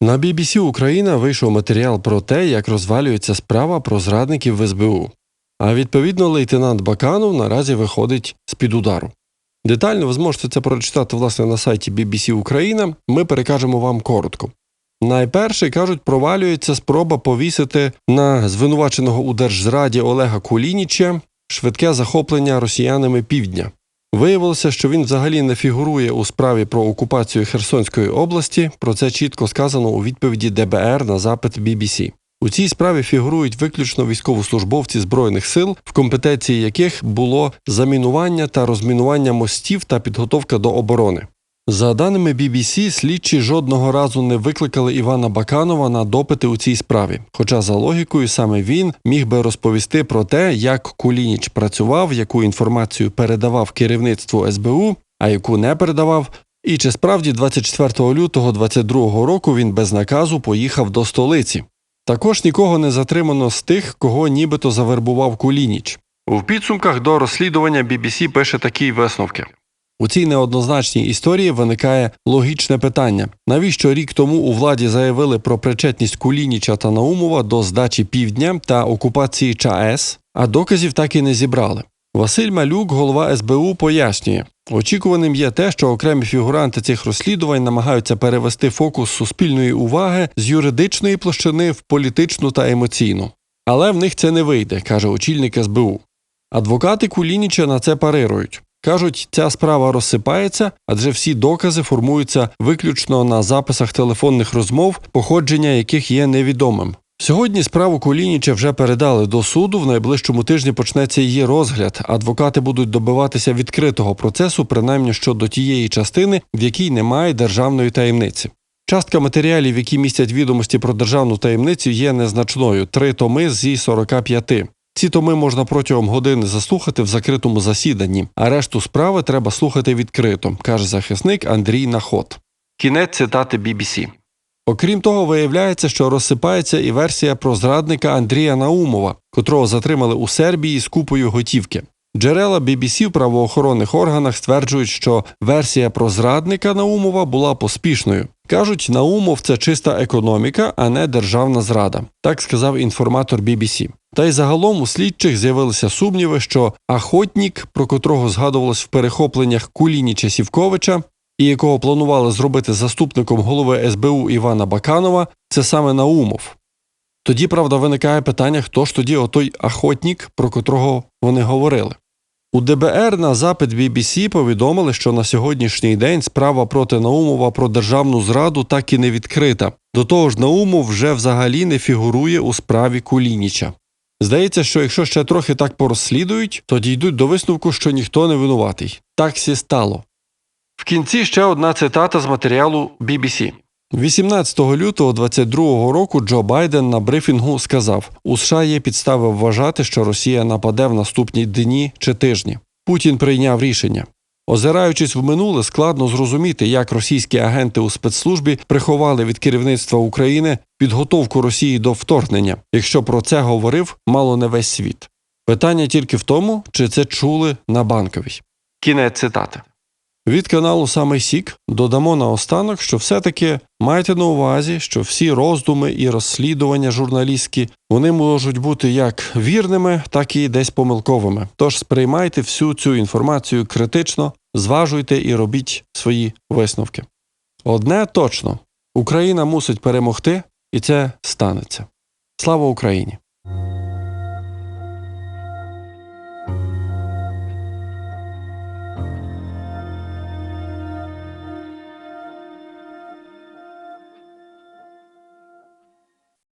На BBC Україна вийшов матеріал про те, як розвалюється справа про зрадників в СБУ. А відповідно, лейтенант Баканов наразі виходить з під удару. Детально ви зможете це прочитати власне на сайті BBC Україна. Ми перекажемо вам коротко. Найперше кажуть, провалюється спроба повісити на звинуваченого у держзраді Олега Кулініча швидке захоплення росіянами півдня. Виявилося, що він взагалі не фігурує у справі про окупацію Херсонської області. Про це чітко сказано у відповіді ДБР на запит BBC. У цій справі фігурують виключно військовослужбовці збройних сил, в компетенції яких було замінування та розмінування мостів та підготовка до оборони. За даними BBC, слідчі жодного разу не викликали Івана Баканова на допити у цій справі. Хоча за логікою саме він міг би розповісти про те, як Кулініч працював, яку інформацію передавав керівництву СБУ, а яку не передавав. І чи справді 24 лютого 22 року він без наказу поїхав до столиці. Також нікого не затримано з тих, кого нібито завербував Кулініч. У підсумках до розслідування BBC пише такі висновки. У цій неоднозначній історії виникає логічне питання: навіщо рік тому у владі заявили про причетність Кулініча та Наумова до здачі півдня та окупації ЧАЕС, а доказів так і не зібрали. Василь Малюк, голова СБУ, пояснює. Очікуваним є те, що окремі фігуранти цих розслідувань намагаються перевести фокус суспільної уваги з юридичної площини в політичну та емоційну. Але в них це не вийде, каже очільник СБУ. Адвокати Кулініча на це парирують. Кажуть, ця справа розсипається, адже всі докази формуються виключно на записах телефонних розмов, походження яких є невідомим. Сьогодні справу Кулініча вже передали до суду. В найближчому тижні почнеться її розгляд. Адвокати будуть добиватися відкритого процесу, принаймні щодо тієї частини, в якій немає державної таємниці. Частка матеріалів, які містять відомості про державну таємницю, є незначною три томи зі 45. Ці томи можна протягом години заслухати в закритому засіданні, а решту справи треба слухати відкрито, каже захисник Андрій Наход. Кінець цитати BBC. Окрім того, виявляється, що розсипається і версія про зрадника Андрія Наумова, котрого затримали у Сербії з купою готівки. Джерела BBC в правоохоронних органах стверджують, що версія про зрадника Наумова була поспішною. Кажуть, Наумов це чиста економіка, а не державна зрада. Так сказав інформатор BBC. Та й загалом у слідчих з'явилися сумніви, що Ахотнік, про котрого згадувалось в перехопленнях Кулініча Сівковича, і якого планували зробити заступником голови СБУ Івана Баканова, це саме Наумов. Тоді, правда, виникає питання, хто ж тоді отой Ахотнік, про котрого вони говорили. У ДБР на запит BBC повідомили, що на сьогоднішній день справа проти Наумова про державну зраду так і не відкрита. До того ж, Наумов вже взагалі не фігурує у справі Кулініча. Здається, що якщо ще трохи так порозслідують, то дійдуть до висновку, що ніхто не винуватий. Так сі стало. В кінці ще одна цитата з матеріалу BBC. 18 лютого 2022 року Джо Байден на брифінгу сказав: у США є підстави вважати, що Росія нападе в наступні дні чи тижні. Путін прийняв рішення. Озираючись в минуле, складно зрозуміти, як російські агенти у спецслужбі приховали від керівництва України підготовку Росії до вторгнення, якщо про це говорив мало не весь світ. Питання тільки в тому, чи це чули на банковій. Кінець цитати. Від каналу Самий Сік додамо наостанок, що все-таки майте на увазі, що всі роздуми і розслідування журналістські вони можуть бути як вірними, так і десь помилковими. Тож сприймайте всю цю інформацію критично, зважуйте і робіть свої висновки. Одне точно: Україна мусить перемогти, і це станеться. Слава Україні!